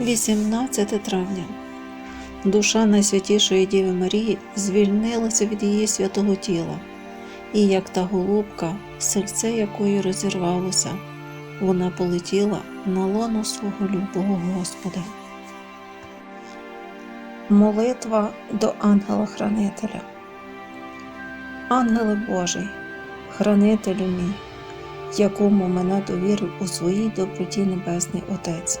18 травня. Душа Найсвятішої Діви Марії звільнилася від її святого тіла, і як та голубка, серце якої розірвалося, вона полетіла на лоно свого любого Господа. Молитва до ангела-хранителя. Ангеле Божий, хранителю мій, якому мене довірив у своїй доброті Небесний Отець.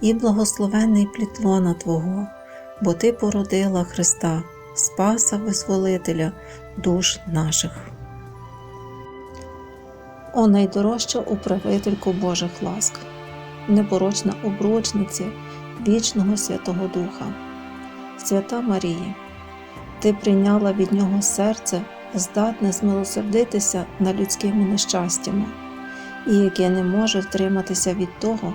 і благословенний плід лона Твого, бо Ти породила Христа, Спаса Визволителя душ наших. О найдорожча управителько Божих ласк, непорочна обручниця вічного Святого Духа, Свята Марія, Ти прийняла від Нього серце, здатне змилосердитися над людськими нещастями, і яке не може втриматися від того,